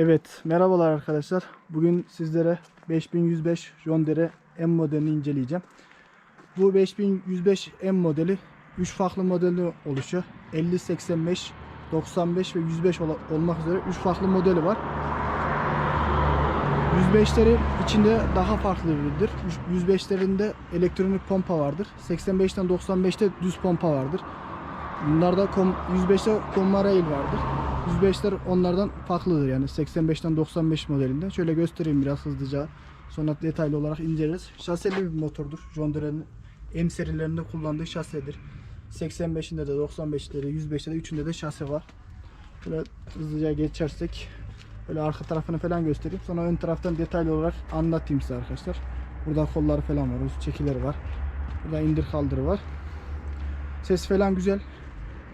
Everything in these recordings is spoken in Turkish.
Evet, merhabalar arkadaşlar. Bugün sizlere 5105 John Deere M modelini inceleyeceğim. Bu 5105 M modeli 3 farklı modeli oluşuyor. 50, 85, 95 ve 105 ola- olmak üzere 3 farklı modeli var. 105'leri içinde daha farklı biridir. 105'lerinde elektronik pompa vardır. 85'ten 95'te düz pompa vardır. Bunlarda kom, 105'te konma rail vardır. 105'ler onlardan farklıdır yani 85'ten 95 modelinde. Şöyle göstereyim biraz hızlıca. Sonra detaylı olarak inceleriz. Şaseli bir motordur. John Deere'nin M serilerinde kullandığı şasedir. 85'inde de 95'inde de 105'te de üçünde de şase var. Şöyle hızlıca geçersek böyle arka tarafını falan göstereyim. Sonra ön taraftan detaylı olarak anlatayım size arkadaşlar. Burada kolları falan var. Üst çekileri var. Burada indir kaldırı var. Ses falan güzel.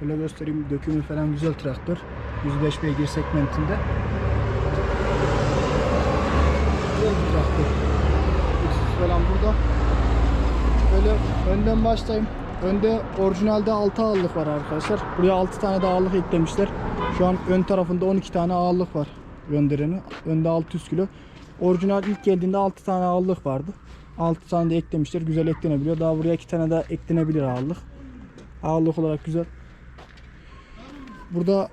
Böyle göstereyim. Dökümü falan güzel traktör. 105 beygir segmentinde. Güzel bir traktör. Falan burada. Böyle önden başlayayım. Önde orijinalde 6 ağırlık var arkadaşlar. Buraya 6 tane de ağırlık eklemişler. Şu an ön tarafında 12 tane ağırlık var gönderenin. Önde 600 kilo. Orijinal ilk geldiğinde 6 tane ağırlık vardı. 6 tane de eklemişler. Güzel eklenebiliyor. Daha buraya 2 tane daha eklenebilir ağırlık. Ağırlık olarak güzel. Burada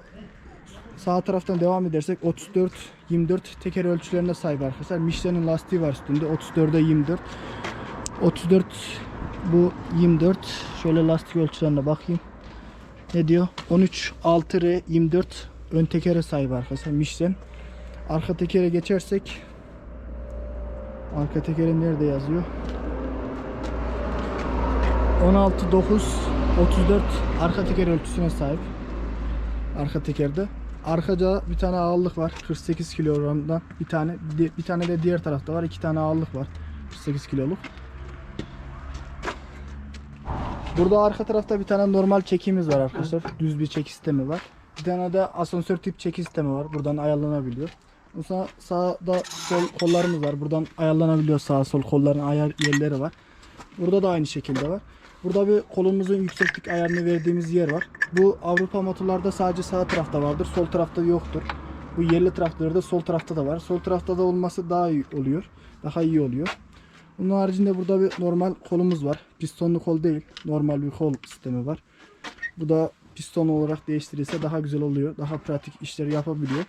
sağ taraftan devam edersek 34 24 teker ölçülerine sahip arkadaşlar. Michelin'in lastiği var üstünde. 34'e 24. 34 bu 24. Şöyle lastik ölçülerine bakayım. Ne diyor? 13 6R 24 ön tekere sahip arkadaşlar Michelin. Arka tekere geçersek arka tekere nerede yazıyor? 16 9 34 arka teker ölçüsüne sahip. Arka tekerde. Arkaca bir tane ağırlık var. 48 kilogramdan bir tane. Bir tane de diğer tarafta var. iki tane ağırlık var. 48 kiloluk. Burada arka tarafta bir tane normal çekimiz var arkadaşlar. Düz bir çeki sistemi var. Bir tane de asansör tip çeki sistemi var. Buradan ayarlanabiliyor. Sonra sağda sol kollarımız var. Buradan ayarlanabiliyor sağ sol kolların ayar yerleri var. Burada da aynı şekilde var. Burada bir kolumuzun yükseklik ayarını verdiğimiz yer var. Bu Avrupa motorlarda sadece sağ tarafta vardır. Sol tarafta yoktur. Bu yerli traktörde sol tarafta da var. Sol tarafta da olması daha iyi oluyor. Daha iyi oluyor. Bunun haricinde burada bir normal kolumuz var. Pistonlu kol değil. Normal bir kol sistemi var. Bu da piston olarak değiştirilse daha güzel oluyor. Daha pratik işleri yapabiliyor.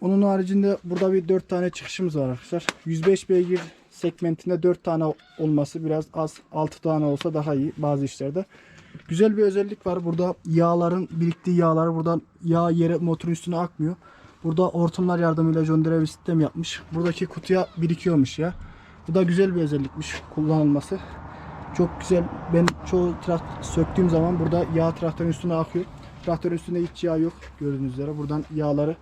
Onun haricinde burada bir 4 tane çıkışımız var arkadaşlar. 105 beygir segmentinde 4 tane olması biraz az. 6 tane olsa daha iyi bazı işlerde. Güzel bir özellik var. Burada yağların biriktiği yağlar buradan yağ yere motorun üstüne akmıyor. Burada hortumlar yardımıyla John Deere bir sistem yapmış. Buradaki kutuya birikiyormuş ya. Bu da güzel bir özellikmiş kullanılması. Çok güzel. Ben çoğu traktör söktüğüm zaman burada yağ traktörün üstüne akıyor. Traktörün üstünde hiç yağ yok gördüğünüz üzere. Buradan yağları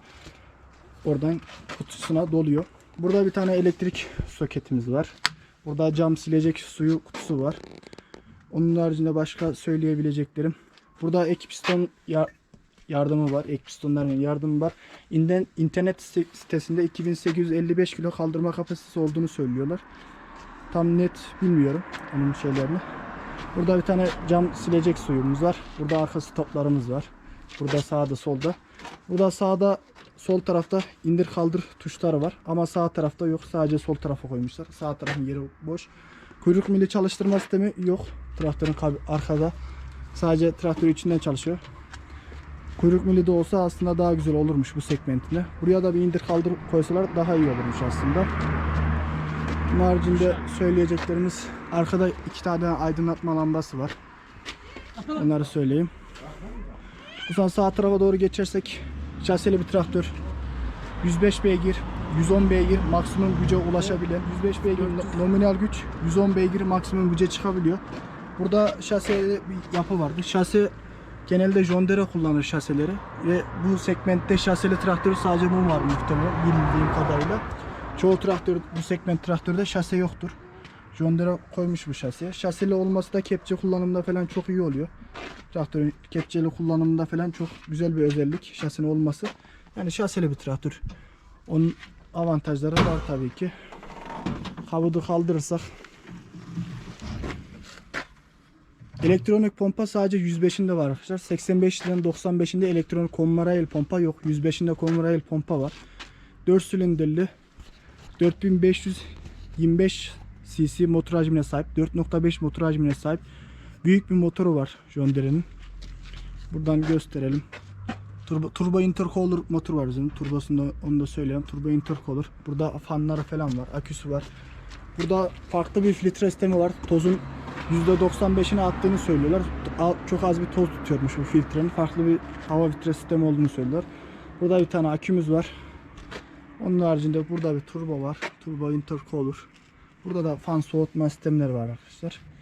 oradan kutusuna doluyor. Burada bir tane elektrik soketimiz var. Burada cam silecek suyu kutusu var. Onun haricinde başka söyleyebileceklerim. Burada ek piston ya- yardımı var. Ek pistonların yardımı var. İnden, internet site- sitesinde 2855 kilo kaldırma kapasitesi olduğunu söylüyorlar. Tam net bilmiyorum onun şeylerini. Burada bir tane cam silecek suyumuz var. Burada arkası toplarımız var. Burada sağda solda. Burada sağda sol tarafta indir kaldır tuşları var. Ama sağ tarafta yok. Sadece sol tarafa koymuşlar. Sağ tarafın yeri boş. Kuyruk mili çalıştırma sistemi yok. Traktörün arkada. Sadece traktör içinden çalışıyor. Kuyruk mili de olsa aslında daha güzel olurmuş bu segmentinde. Buraya da bir indir kaldır koysalar daha iyi olurmuş aslında. Bunun haricinde söyleyeceklerimiz arkada iki tane aydınlatma lambası var. Onları söyleyeyim. Buradan sağ tarafa doğru geçersek şaseli bir traktör. 105 beygir, 110 beygir maksimum güce ulaşabilen 105 beygir no- nominal güç, 110 beygir maksimum güce çıkabiliyor. Burada şaseli bir yapı vardı. Şase genelde John Deere kullanır şaseleri ve bu segmentte şaseli traktör sadece bu var muhtemelen bildiğim kadarıyla. Çoğu traktör bu segment traktörde şase yoktur. John Deere koymuş bu şaseye. Şaseli olması da kepçe kullanımında falan çok iyi oluyor. Traktörün kepçeli kullanımında falan çok güzel bir özellik şasinin olması. Yani şaseli bir traktör. Onun avantajları var tabii ki. Kavudu kaldırırsak Elektronik pompa sadece 105'inde var arkadaşlar. 85'den 95'inde elektronik konma rail pompa yok. 105'inde konma rail pompa var. 4 silindirli 4525 cc motor hacmine sahip. 4.5 motor hacmine sahip. Büyük bir motoru var John Deere'nin. Buradan gösterelim. Turbo, turbo intercooler motor var bizim. Turbosunda onu da söyleyeyim. Turbo intercooler. Burada fanları falan var. Aküsü var. Burada farklı bir filtre sistemi var. Tozun %95'ini attığını söylüyorlar. Çok az bir toz tutuyormuş bu filtrenin. Farklı bir hava filtre sistemi olduğunu söylüyorlar. Burada bir tane akümüz var. Onun haricinde burada bir turbo var. Turbo intercooler. Burada da fan soğutma sistemleri var arkadaşlar.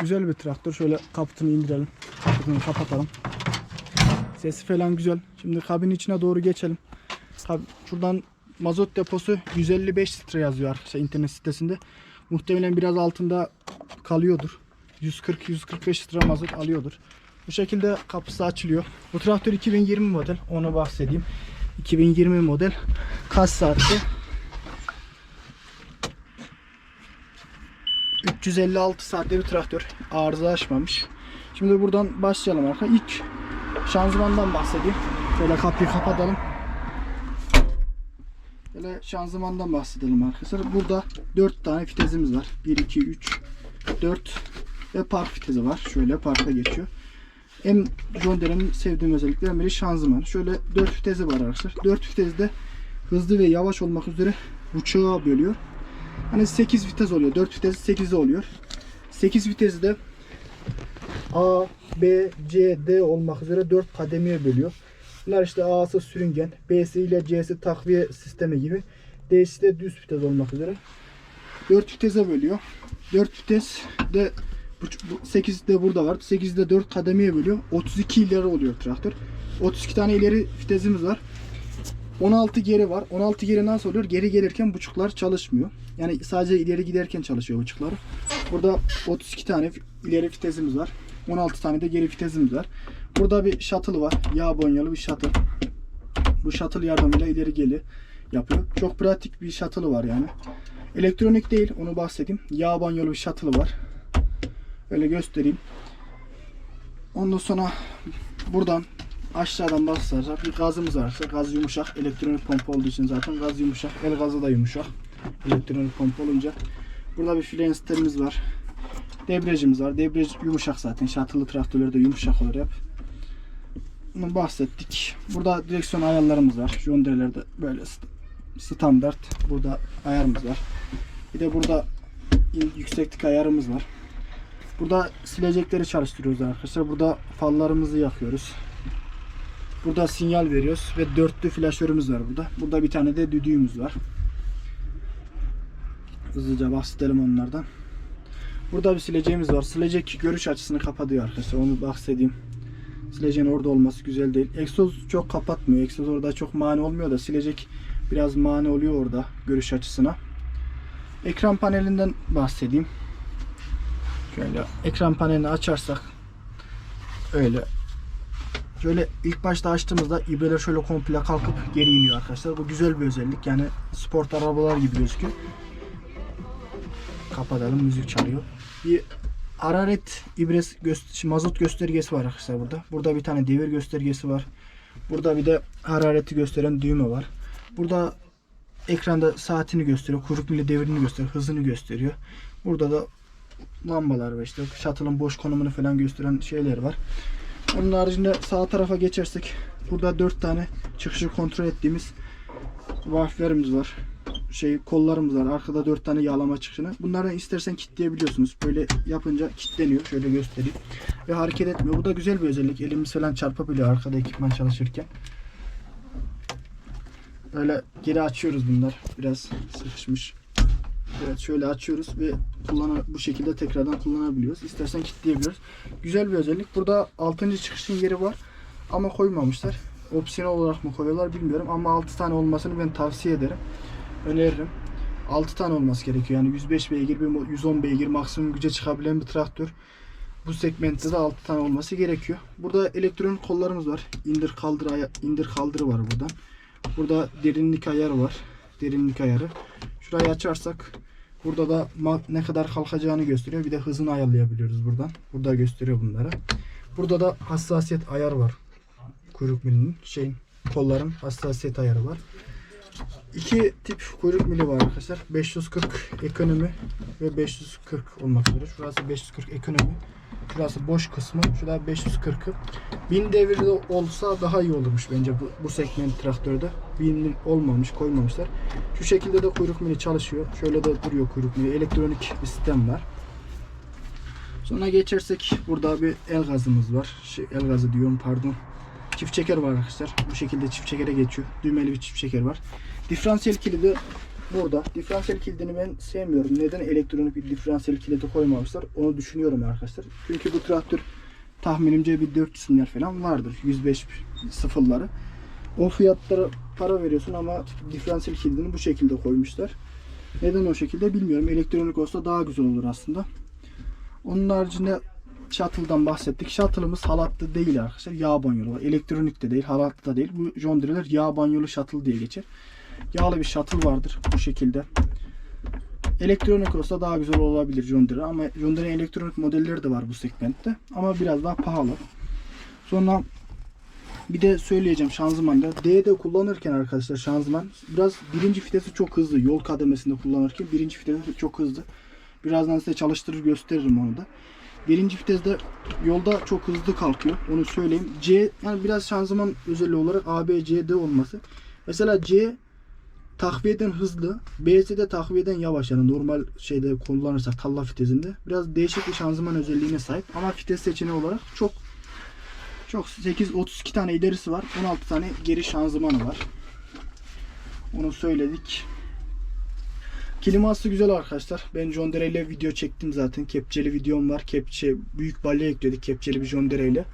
Güzel bir traktör. Şöyle kaputunu indirelim. Kaputunu kapatalım. Sesi falan güzel. Şimdi kabinin içine doğru geçelim. Şuradan mazot deposu 155 litre yazıyor arkadaşlar internet sitesinde. Muhtemelen biraz altında kalıyordur. 140-145 litre mazot alıyordur. Bu şekilde kapısı açılıyor. Bu traktör 2020 model. Onu bahsedeyim. 2020 model. Kaç saatte? 356 saatte bir traktör. Arıza açmamış. Şimdi buradan başlayalım arkadaşlar. İlk şanzımandan bahsedeyim. Şöyle kapıyı kapatalım. Böyle şanzımandan bahsedelim arkadaşlar. Burada 4 tane vitesimiz var. 1, 2, 3, 4 ve park vitesi var. Şöyle parka geçiyor. En John Deere'nin sevdiğim özelliklerden biri şanzıman. Şöyle 4 vitesi var arkadaşlar. 4 vitesi de hızlı ve yavaş olmak üzere buçuğa bölüyor. Hani 8 vites oluyor. 4 vitesi 8'e oluyor. 8 vitesi de A, B, C, D olmak üzere 4 kademeye bölüyor. Bunlar işte A'sı sürüngen, B'si ile C'si takviye sistemi gibi. D'si de düz vites olmak üzere. 4 vitese bölüyor. 4 vites de 8 de burada var. 8 de 4 kademeye bölüyor. 32 ileri oluyor traktör. 32 tane ileri vitesimiz var. 16 geri var. 16 geri nasıl oluyor? Geri gelirken buçuklar çalışmıyor. Yani sadece ileri giderken çalışıyor buçukları. Burada 32 tane ileri vitesimiz var. 16 tane de geri vitesimiz var. Burada bir shuttle var. Yağ bonyalı bir shuttle. Bu shuttle yardımıyla ileri geri yapıyor. Çok pratik bir shuttle'ı var yani. Elektronik değil onu bahsedeyim. Yağ banyalı bir shuttle'ı var. Öyle göstereyim. Ondan sonra buradan aşağıdan basarsak bir gazımız var. Gaz yumuşak. Elektronik pompa olduğu için zaten gaz yumuşak. El gazı da yumuşak. Elektronik pompa olunca. Burada bir fren sistemimiz var. Debriyajımız var. Debriyaj yumuşak zaten. Shuttle'lı traktörlerde yumuşak olur hep. Bunu bahsettik. Burada direksiyon ayarlarımız var. John Deere'lerde böyle st- standart. Burada ayarımız var. Bir de burada yükseklik ayarımız var. Burada silecekleri çalıştırıyoruz arkadaşlar. Burada fallarımızı yakıyoruz. Burada sinyal veriyoruz ve dörtlü flaşörümüz var burada. Burada bir tane de düdüğümüz var. Hızlıca bahsedelim onlardan. Burada bir sileceğimiz var. Silecek görüş açısını kapatıyor arkadaşlar. Onu bahsedeyim. Sileceğin orada olması güzel değil. Egzoz çok kapatmıyor. Egzoz orada çok mani olmuyor da silecek biraz mani oluyor orada görüş açısına. Ekran panelinden bahsedeyim. Şöyle ekran panelini açarsak öyle Şöyle ilk başta açtığımızda ibreler şöyle komple kalkıp geri iniyor arkadaşlar. Bu güzel bir özellik. Yani sport arabalar gibi gözüküyor. Kapatalım müzik çalıyor. Bir hararet ibres göster mazot göstergesi var arkadaşlar burada. Burada bir tane devir göstergesi var. Burada bir de harareti gösteren düğme var. Burada ekranda saatini gösteriyor. Kuyruk mili devirini gösteriyor. Hızını gösteriyor. Burada da lambalar var işte. Shuttle'ın boş konumunu falan gösteren şeyler var. Onun haricinde sağ tarafa geçersek burada 4 tane çıkışı kontrol ettiğimiz valflerimiz var. Şey kollarımız var. Arkada 4 tane yağlama çıkışını. Bunları istersen kilitleyebiliyorsunuz. Böyle yapınca kilitleniyor. Şöyle göstereyim. Ve hareket etmiyor. Bu da güzel bir özellik. Elimiz falan çarpabiliyor arkada ekipman çalışırken. Böyle geri açıyoruz bunlar. Biraz sıkışmış. Evet şöyle açıyoruz ve kullan bu şekilde tekrardan kullanabiliyoruz. İstersen kilitleyebiliyoruz. Güzel bir özellik. Burada 6. çıkışın yeri var ama koymamışlar. Opsiyon olarak mı koyuyorlar bilmiyorum ama 6 tane olmasını ben tavsiye ederim. Öneririm. 6 tane olması gerekiyor. Yani 105 beygir, bir 110 beygir maksimum güce çıkabilen bir traktör. Bu segmentte de 6 tane olması gerekiyor. Burada elektronik kollarımız var. İndir kaldır indir kaldır var buradan. Burada derinlik ayarı var. Derinlik ayarı. Şurayı açarsak burada da ne kadar kalkacağını gösteriyor. Bir de hızını ayarlayabiliyoruz buradan. Burada gösteriyor bunları. Burada da hassasiyet ayarı var. Kuyruk milinin şeyin kolların hassasiyet ayarı var. İki tip kuyruk mili var arkadaşlar. 540 ekonomi ve 540 olmak üzere. Şurası 540 ekonomi. Şurası boş kısmı. Şurada 540'ı. 1000 devirde olsa daha iyi olurmuş bence bu, bu segment traktörde. 1000 olmamış koymamışlar. Şu şekilde de kuyruk mili çalışıyor. Şöyle de duruyor kuyruk mili. Elektronik bir sistem var. Sonra geçersek burada bir el gazımız var. Şey, el gazı diyorum pardon. Çift çeker var arkadaşlar. Bu şekilde çift çekere geçiyor. Düğmeli bir çift çeker var. Diferansiyel kilidi burada. Diferansiyel kilidini ben sevmiyorum. Neden elektronik bir diferansiyel kilidi koymamışlar? Onu düşünüyorum arkadaşlar. Çünkü bu traktör tahminimce bir 400 milyar falan vardır. 105 sıfırları. O fiyatlara para veriyorsun ama diferansiyel kilidini bu şekilde koymuşlar. Neden o şekilde bilmiyorum. Elektronik olsa daha güzel olur aslında. Onun haricinde shuttle'dan bahsettik. Shuttle'ımız halatlı değil arkadaşlar. Yağ banyolu. Elektronik de değil, halatlı da değil. Bu John Deere'ler yağ banyolu shuttle diye geçer. Yağlı bir shuttle vardır bu şekilde. Elektronik olsa daha güzel olabilir John Deere ama John Deere'in elektronik modelleri de var bu segmentte ama biraz daha pahalı. Sonra bir de söyleyeceğim şanzımanda. D'de kullanırken arkadaşlar şanzıman biraz birinci vitesi çok hızlı. Yol kademesinde kullanırken birinci vitesi çok hızlı. Birazdan size çalıştırır gösteririm onu da. Birinci viteste yolda çok hızlı kalkıyor. Onu söyleyeyim. C yani biraz şanzıman özelliği olarak A, B, C, D olması. Mesela C takviyeden hızlı, B'si de takviyeden yavaş yani normal şeyde kullanırsak talla vitesinde biraz değişik bir şanzıman özelliğine sahip ama vites seçeneği olarak çok çok 8 32 tane ilerisi var. 16 tane geri şanzımanı var. Onu söyledik. Kliması güzel arkadaşlar. Ben John Deere ile video çektim zaten. Kepçeli videom var. Kepçe büyük balya ekledik kepçeli bir John Deere ile.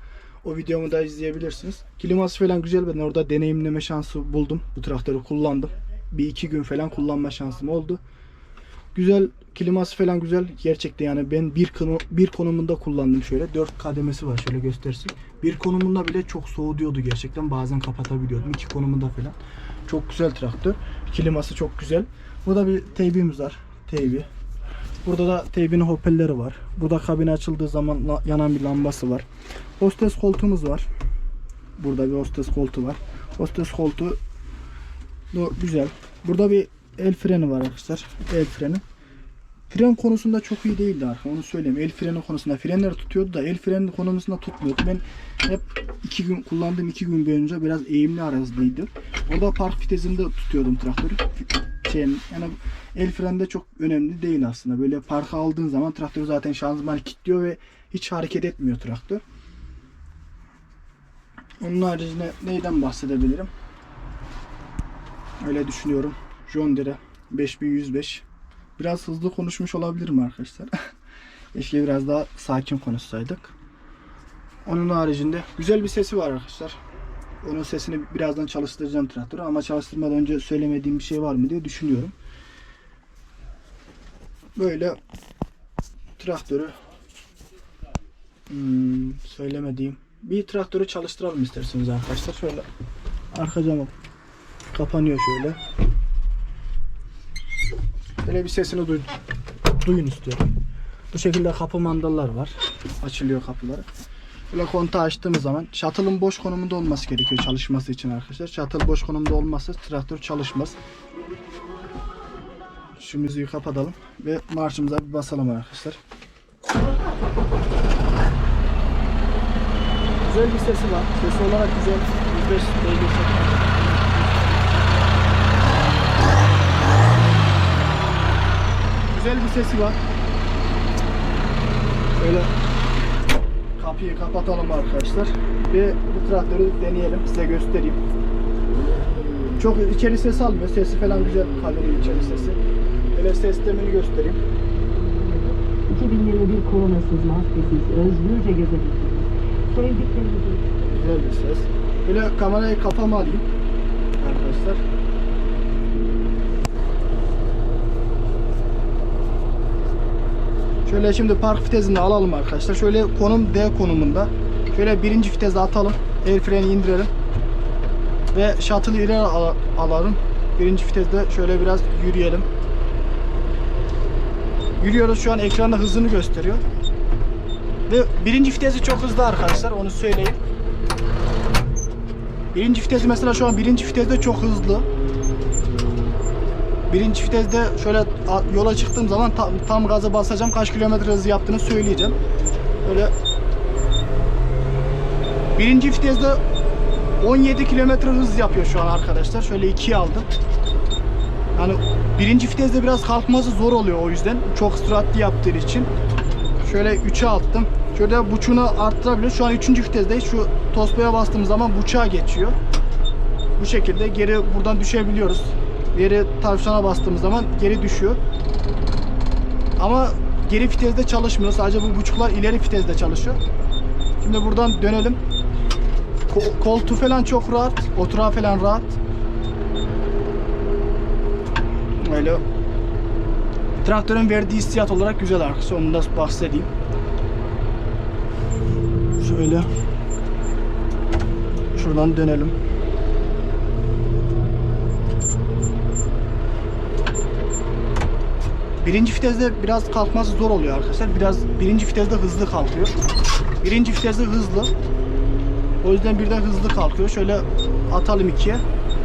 O videomu da izleyebilirsiniz. Kliması falan güzel. Ben orada deneyimleme şansı buldum. Bu traktörü kullandım. Bir iki gün falan kullanma şansım oldu. Güzel kliması falan güzel. Gerçekten yani ben bir bir konumunda kullandım şöyle. 4 kademesi var şöyle göstersin. Bir konumunda bile çok soğutuyordu gerçekten. Bazen kapatabiliyordum. iki konumunda falan. Çok güzel traktör. Kliması çok güzel. Burada bir teybimiz var. Teybi. Burada da teybinin hoparlörü var. Burada kabine açıldığı zaman yanan bir lambası var. Hostes koltuğumuz var. Burada bir hostes koltuğu var. Hostes koltuğu güzel. Burada bir el freni var arkadaşlar. El freni. Fren konusunda çok iyi değildi arka onu söyleyeyim. El freni konusunda frenleri tutuyordu da el freni konusunda tutmuyordu. Ben hep iki gün kullandığım iki gün boyunca biraz eğimli arazideydi. Orada park vitesinde tutuyordum traktörü. Şeyin, yani el freni de çok önemli değil aslında. Böyle parka aldığın zaman traktör zaten şanzımanı kilitliyor ve hiç hareket etmiyor traktör. Onun haricinde neyden bahsedebilirim? Öyle düşünüyorum. John Deere 5105. Biraz hızlı konuşmuş olabilirim arkadaşlar. Keşke biraz daha sakin konuşsaydık. Onun haricinde güzel bir sesi var arkadaşlar. Onun sesini birazdan çalıştıracağım traktörü ama çalıştırmadan önce söylemediğim bir şey var mı diye düşünüyorum. Böyle traktörü hmm, söylemediğim bir traktörü çalıştıralım isterseniz arkadaşlar. Şöyle arka camı kapanıyor şöyle. Böyle bir sesini duy, duyun istiyorum. Bu şekilde kapı mandallar var. Açılıyor kapıları. Böyle kontağı açtığımız zaman shuttle'ın boş konumunda olması gerekiyor çalışması için arkadaşlar. Shuttle boş konumda olmazsa traktör çalışmaz. Şu müziği kapatalım ve marşımıza bir basalım arkadaşlar. Güzel bir sesi var. Sesi olarak güzel. 105 beygir Güzel bir sesi var. Böyle kapıyı kapatalım arkadaşlar ve bu traktörü deneyelim size göstereyim. Çok içeri ses almıyor. Sesi falan güzel kalıyor içeri sesi. Böyle ses sistemini göstereyim. 2021 koronasız maskesiz özgürce gezebildiğiniz, sevdiklerinizi Güzel bir ses. Böyle kamerayı kafama alayım arkadaşlar. Şöyle şimdi park vitesini alalım arkadaşlar. Şöyle konum D konumunda. Şöyle birinci vitese atalım. El freni indirelim. Ve shuttle'ı ileri al- alalım. Birinci viteste şöyle biraz yürüyelim. Yürüyoruz şu an ekranda hızını gösteriyor. Ve birinci vitesi çok hızlı arkadaşlar onu söyleyeyim. Birinci vitesi mesela şu an birinci viteste çok hızlı. Birinci viteste şöyle yola çıktığım zaman tam, tam gazı basacağım. Kaç kilometre hız yaptığını söyleyeceğim. Böyle birinci viteste 17 kilometre hız yapıyor şu an arkadaşlar. Şöyle ikiye aldım. Yani birinci viteste biraz kalkması zor oluyor o yüzden. Çok süratli yaptığı için. Şöyle 3'e attım. Şöyle buçuğunu arttırabiliyor. Şu an 3. vitesteyiz. Şu tosbaya bastığım zaman buçuğa geçiyor. Bu şekilde geri buradan düşebiliyoruz. Geri tavşana bastığımız zaman geri düşüyor. Ama geri viteste çalışmıyor. Sadece bu buçuklar ileri viteste çalışıyor. Şimdi buradan dönelim. Ko- koltuğu falan çok rahat. Oturağı falan rahat. Öyle. Traktörün verdiği hissiyat olarak güzel arkadaşlar. Onu da bahsedeyim. Şöyle. Şuradan dönelim. Birinci viteste biraz kalkması zor oluyor arkadaşlar. Biraz birinci viteste hızlı kalkıyor. Birinci viteste hızlı. O yüzden birden hızlı kalkıyor. Şöyle atalım ikiye.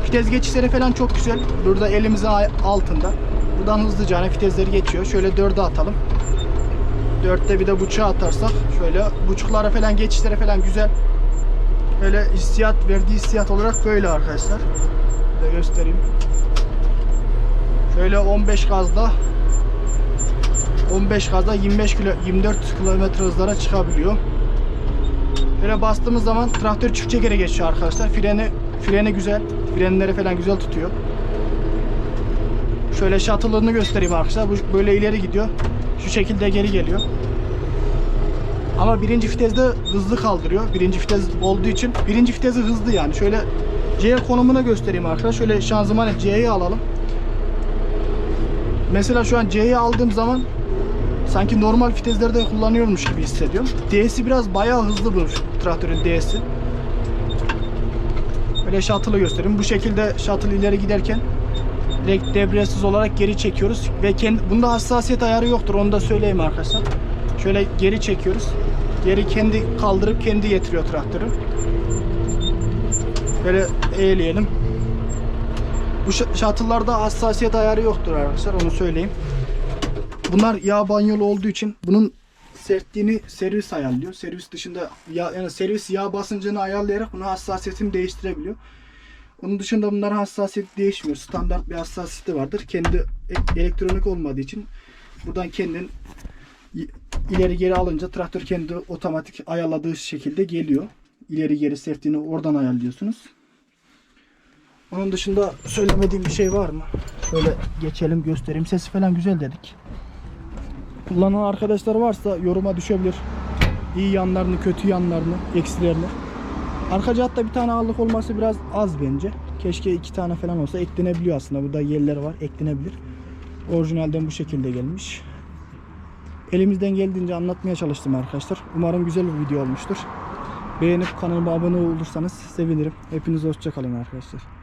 Vites geçişleri falan çok güzel. Burada elimizin ay- altında. Buradan hızlıca hani vitesleri geçiyor. Şöyle dörde atalım. Dörtte bir de buçuğa atarsak şöyle buçuklara falan geçişleri falan güzel. Böyle hissiyat verdiği hissiyat olarak böyle arkadaşlar. De göstereyim. Şöyle 15 gazda 15 gazda 25 kilo 24 kilometre hızlara çıkabiliyor. Böyle bastığımız zaman traktör çift çekere geçiyor arkadaşlar. Freni freni güzel. Frenleri falan güzel tutuyor. Şöyle shuttle'ını göstereyim arkadaşlar. Bu böyle ileri gidiyor. Şu şekilde geri geliyor. Ama birinci viteste hızlı kaldırıyor. Birinci vites olduğu için birinci vitesi hızlı yani. Şöyle C konumuna göstereyim arkadaşlar. Şöyle şanzımanı C'yi alalım. Mesela şu an C'yi aldığım zaman sanki normal viteslerde kullanıyormuş gibi hissediyorum. D'si biraz bayağı hızlı bu traktörün D'si. Böyle shuttle'ı göstereyim. Bu şekilde shuttle ileri giderken direkt debriyajsız olarak geri çekiyoruz ve kendi, bunda hassasiyet ayarı yoktur onu da söyleyeyim arkadaşlar. Şöyle geri çekiyoruz. Geri kendi kaldırıp kendi getiriyor traktörü. Böyle eğleyelim. Bu shuttle'larda hassasiyet ayarı yoktur arkadaşlar onu söyleyeyim. Bunlar yağ banyolu olduğu için bunun sertliğini servis ayarlıyor. Servis dışında yağ, yani servis yağ basıncını ayarlayarak bunun hassasiyetini değiştirebiliyor. Onun dışında bunların hassasiyeti değişmiyor. Standart bir hassasiyeti vardır. Kendi elektronik olmadığı için buradan kendin ileri geri alınca traktör kendi otomatik ayarladığı şekilde geliyor. İleri geri sertliğini oradan ayarlıyorsunuz. Onun dışında söylemediğim bir şey var mı? Şöyle geçelim göstereyim. Sesi falan güzel dedik. Kullanan arkadaşlar varsa yoruma düşebilir. İyi yanlarını, kötü yanlarını, eksilerini. Arka hatta bir tane ağırlık olması biraz az bence. Keşke iki tane falan olsa eklenebiliyor aslında. Burada yerler var eklenebilir. Orijinalden bu şekilde gelmiş. Elimizden geldiğince anlatmaya çalıştım arkadaşlar. Umarım güzel bir video olmuştur. Beğenip kanalıma abone olursanız sevinirim. Hepinize hoşçakalın arkadaşlar.